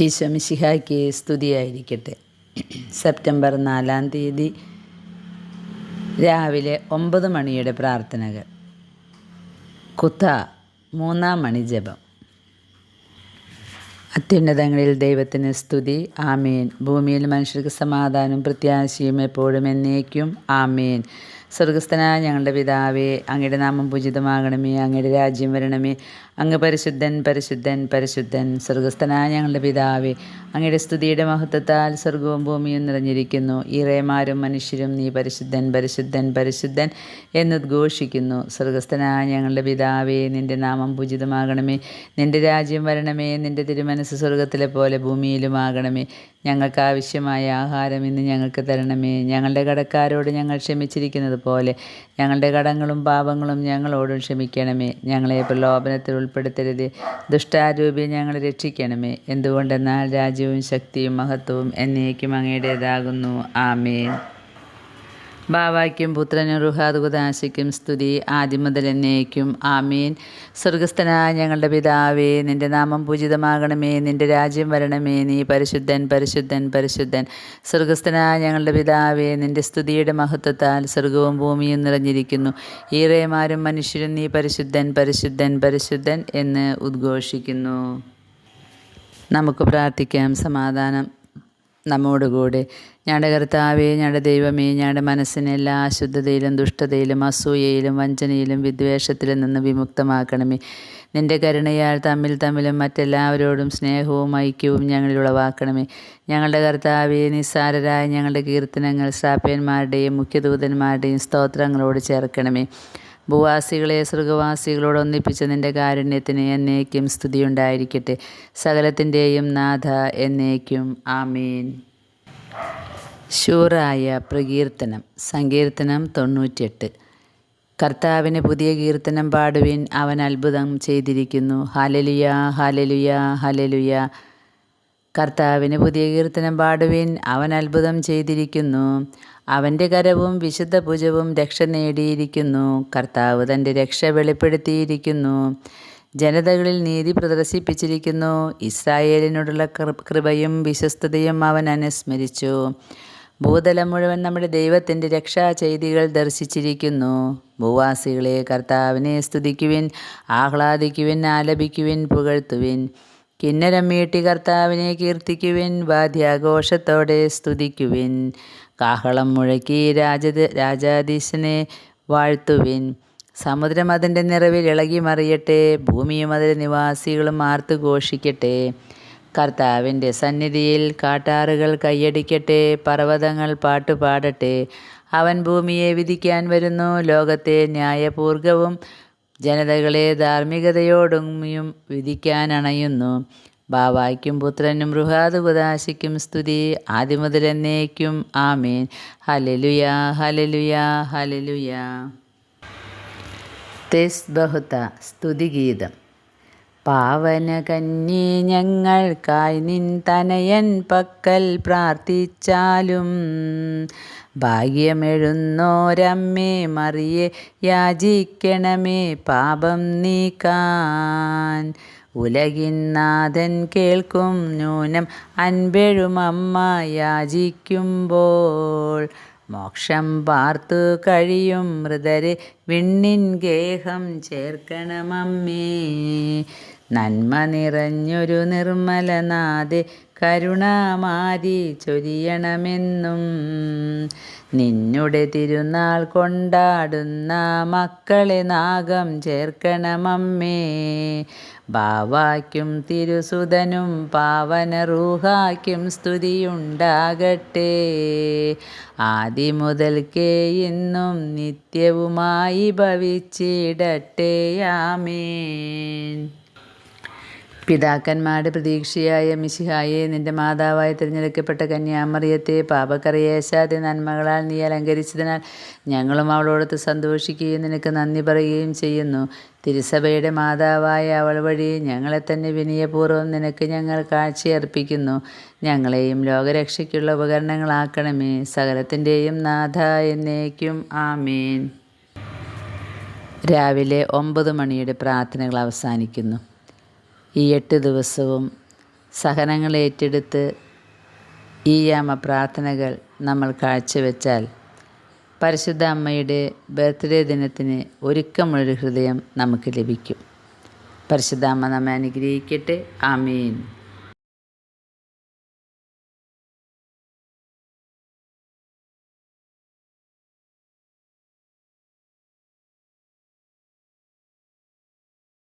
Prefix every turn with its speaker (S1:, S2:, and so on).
S1: ഈശോമിശിഹായ്ക്ക് സ്തുതിയായിരിക്കട്ടെ. സെപ്റ്റംബർ നാലാം തീയതി രാവിലെ ഒമ്പത് മണിയുടെ പ്രാർത്ഥനകൾ. കുത്ത മൂന്നാം മണി ജപം. അത്യുന്നതങ്ങളിൽ ദൈവത്തിന് സ്തുതി. ആമേൻ. ഭൂമിയിൽ മനുഷ്യർക്ക് സമാധാനം പ്രത്യാശയും എപ്പോഴും എന്നേക്കും. ആമേൻ. സ്വർഗസ്ഥനായ ഞങ്ങളുടെ പിതാവേ അങ്ങയുടെ നാമം പൂജിതമാകണമേ അങ്ങയുടെ രാജ്യം വരണമേ. അങ്ങ് പരിശുദ്ധൻ പരിശുദ്ധൻ പരിശുദ്ധൻ. സ്വർഗസ്ഥനായ ഞങ്ങളുടെ പിതാവേ അങ്ങയുടെ സ്തുതിയുടെ മഹത്വത്താൽ സ്വർഗവും ഭൂമിയും നിറഞ്ഞിരിക്കുന്നു. ഇറയമാരും മനുഷ്യരും നീ പരിശുദ്ധൻ പരിശുദ്ധൻ പരിശുദ്ധൻ എന്നുദ്ഘോഷിക്കുന്നു സ്വർഗസ്ഥനായ ഞങ്ങളുടെ പിതാവേ നിന്റെ നാമം പൂജിതമാകണമേ. നിന്റെ രാജ്യം വരണമേ. നിന്റെ തിരുമനസ് സ്വർഗത്തിലെ പോലെ ഭൂമിയിലുമാകണമേ. ഞങ്ങൾക്ക് ആവശ്യമായ ആഹാരം ഇന്ന് ഞങ്ങൾക്ക് തരണമേ. ഞങ്ങളുടെ കടക്കാരോട് ഞങ്ങൾ ക്ഷമിച്ചിരിക്കുന്നത് പോലെ ഞങ്ങളുടെ കടങ്ങളും പാപങ്ങളും ഞങ്ങളോടും ക്ഷമിക്കണമേ. ഞങ്ങളെ പ്രലോഭനത്തിൽ ഉൾപ്പെടുത്തരുത് ദുഷ്ടാരൂപി ഞങ്ങൾ രക്ഷിക്കണമേ. എന്തുകൊണ്ടെന്നാൽ രാജ്യവും ശക്തിയും മഹത്വവും എന്നേക്കും അങ്ങയുടേതാകുന്നു. ആമേൻ. ബാവായ്ക്കും പുത്രനും റുഹാദുകുദാശയ്ക്കും സ്തുതി. ആദ്യം മുതൽ എന്നേക്കും. ആമീൻ. സ്വർഗസ്ഥനായ ഞങ്ങളുടെ പിതാവേ നിന്റെ നാമം പൂജിതമാകണമേ നിന്റെ രാജ്യം വരണമേ നീ പരിശുദ്ധൻ പരിശുദ്ധൻ പരിശുദ്ധൻ. സ്വർഗസ്ഥനായ ഞങ്ങളുടെ പിതാവേ നിന്റെ സ്തുതിയുടെ മഹത്വത്താൽ സ്വർഗവും ഭൂമിയും നിറഞ്ഞിരിക്കുന്നു. ഈറേമാരും മനുഷ്യരും നീ പരിശുദ്ധൻ പരിശുദ്ധൻ പരിശുദ്ധൻ എന്ന് ഉദ്ഘോഷിക്കുന്നു. നമുക്ക് പ്രാർത്ഥിക്കാം. സമാധാനം. നമ്മോടുകൂടെ ഞങ്ങളുടെ കർത്താവേ ഞങ്ങളുടെ ദൈവമേ ഞങ്ങളുടെ മനസ്സിനെ എല്ലാ അശുദ്ധതയിലും ദുഷ്ടതയിലും അസൂയയിലും വഞ്ചനയിലും വിദ്വേഷത്തിലും നിന്ന് വിമുക്തമാക്കണമേ. നിന്റെ കരുണയാൽ തമ്മിൽ തമ്മിലും മറ്റെല്ലാവരോടും സ്നേഹവും ഐക്യവും ഞങ്ങളിൽ ഉളവാക്കണമേ. ഞങ്ങളുടെ കർത്താവേ നിസ്സാരരായ ഞങ്ങളുടെ കീർത്തനങ്ങൾ സാപ്യന്മാരുടെയും മുഖ്യദൂതന്മാരുടെയും സ്തോത്രങ്ങളോട് ചേർക്കണമേ. ഭൂവാസികളെ സൃഗവാസികളോട് ഒന്നിപ്പിച്ച നിന്റെ കാരുണ്യത്തിന് എന്നേക്കും സ്തുതിയുണ്ടായിരിക്കട്ടെ. സകലത്തിന്റെയും നാഥ എന്നേക്കും. ആമീൻ. ശൂറായ പ്രകീർത്തനം സങ്കീർത്തനം തൊണ്ണൂറ്റിയെട്ട്. കർത്താവിന് പുതിയ കീർത്തനം പാടുവിൻ അവൻ അത്ഭുതം ചെയ്തിരിക്കുന്നു. ഹലലുയ ഹലലുയ ഹലലുയ കർത്താവിന് പുതിയ കീർത്തനം പാടുവിൻ അവൻ അത്ഭുതം ചെയ്തിരിക്കുന്നു. അവന്റെ കരവും വിശുദ്ധ ഭുജവും രക്ഷ നേടിയിരിക്കുന്നു. കർത്താവ് തന്റെ രക്ഷ വെളിപ്പെടുത്തിയിരിക്കുന്നു. ജനതകളിൽ നീതി പ്രദർശിപ്പിച്ചിരിക്കുന്നു. ഇസ്രായേലിനോടുള്ള കൃപയും വിശ്വസ്തതയും അവൻ അനുസ്മരിച്ചു. ഭൂതലം മുഴുവൻ നമ്മുടെ ദൈവത്തിന്റെ രക്ഷാ ചെയ്തികൾ ദർശിച്ചിരിക്കുന്നു. ഭൂവാസികളെ കർത്താവിനെ സ്തുതിക്കുവിൻ ആഹ്ലാദിക്കുവിൻ ആലപിക്കുവിൻ പുകഴ്ത്തുവിൻ. കിന്നരം മീട്ടി കർത്താവിനെ കീർത്തിക്കുവിൻ വാദ്യാഘോഷത്തോടെ സ്തുതിക്കുവിൻ. കാഹളം മുഴക്കി രാജ രാജാധീശനെ വാഴ്ത്തുവിൻ. സമുദ്രം അതിന്റെ നിറവിൽ ഇളകി മറിയട്ടെ ഭൂമിയും അതിലെ നിവാസികളും ആർത്തു ഘോഷിക്കട്ടെ. കർത്താവിന്റെ സന്നിധിയിൽ കാട്ടാറുകൾ കൈയടിക്കട്ടെ പർവതങ്ങൾ പാട്ടുപാടട്ടെ. അവൻ ഭൂമിയെ വിധിക്കാൻ വരുന്നു ലോകത്തെ ന്യായപൂർഗവും ജനതകളെ ധാർമ്മികതയോടും വിധിക്കാനണയുന്നു ബാവായ്ക്കും പുത്രനും റുഹാദുപദാശിക്കും സ്തുതി ആദ്യം മുതൽ എന്നേക്കും ആമേൻ. ഹലലുയ ഹലലുയ ഹലലുയ തെസ് ബഹുത സ്തുതിഗീതം. പാവന കന്യേ ഞങ്ങൾക്കായി നിൻ തനയൻ പക്കൽ പ്രാർത്ഥിച്ചാലും ഭാഗ്യമെഴുന്നോരമ്മേ മറിയെ യാചിക്കണമേ പാപം നീക്കാൻ. ഉലകിന്നാഥൻ കേൾക്കും ന്യൂനം അൻപെഴുമമ്മ യാചിക്കുമ്പോൾ. മോക്ഷം പാർത്തു കഴിയും മൃതരെ വിണ്ണിൻ ഗേഹം ചേർക്കണമമ്മേ നന്മ നിറഞ്ഞൊരു നിർമ്മലനാഥെ കരുണാമാരി ചൊരിയണമെന്നും നിന്നുടെ തിരുനാൾ കൊണ്ടാടുന്ന മക്കളെ നാഗം ചേർക്കണമമ്മേ. ബാവായ്ക്കും തിരുസുതനും പാവന റൂഹായ്ക്കും സ്തുതിയുണ്ടാകട്ടെ. ആദ്യം മുതൽക്കേ ഇന്നും നിത്യവുമായി ഭവിച്ചിടട്ടെ. ആമേൻ. പിതാക്കന്മാരുടെ പ്രതീക്ഷയായ മിശിഹായെ നിന്റെ മാതാവായി തിരഞ്ഞെടുക്കപ്പെട്ട കന്യാമറിയത്തെ പാപക്കറിയേശാതെ നന്മകളാൽ നീ അലങ്കരിച്ചതിനാൽ ഞങ്ങളും അവളോടൊത്ത് സന്തോഷിക്കുകയും നിനക്ക് നന്ദി പറയുകയും ചെയ്യുന്നു. തിരുസഭയുടെ മാതാവായ അവൾ വഴി ഞങ്ങളെ തന്നെ വിനയപൂർവം നിനക്ക് ഞങ്ങൾ കാഴ്ചയർപ്പിക്കുന്നു. ഞങ്ങളെയും ലോകരക്ഷയ്ക്കുള്ള ഉപകരണങ്ങളാക്കണമേ. സകലത്തിന്റെയും നാഥ എന്നേക്കും. ആമീൻ. രാവിലെ ഒമ്പത് മണിയുടെ പ്രാർത്ഥനകൾ അവസാനിക്കുന്നു. ഈ എട്ട് ദിവസവും സഹനങ്ങൾ ഏറ്റെടുത്ത് ഈ യാമ പ്രാർത്ഥനകൾ നമ്മൾ കാഴ്ചവെച്ചാൽ പരിശുദ്ധ അമ്മയുടെ ബർത്ത്ഡേ ദിനത്തിന് ഒരുക്കമുള്ളൊരു ഹൃദയം നമുക്ക് ലഭിക്കും. പരിശുദ്ധ അമ്മ നമ്മെ അനുഗ്രഹിക്കട്ടെ. ആമീൻ.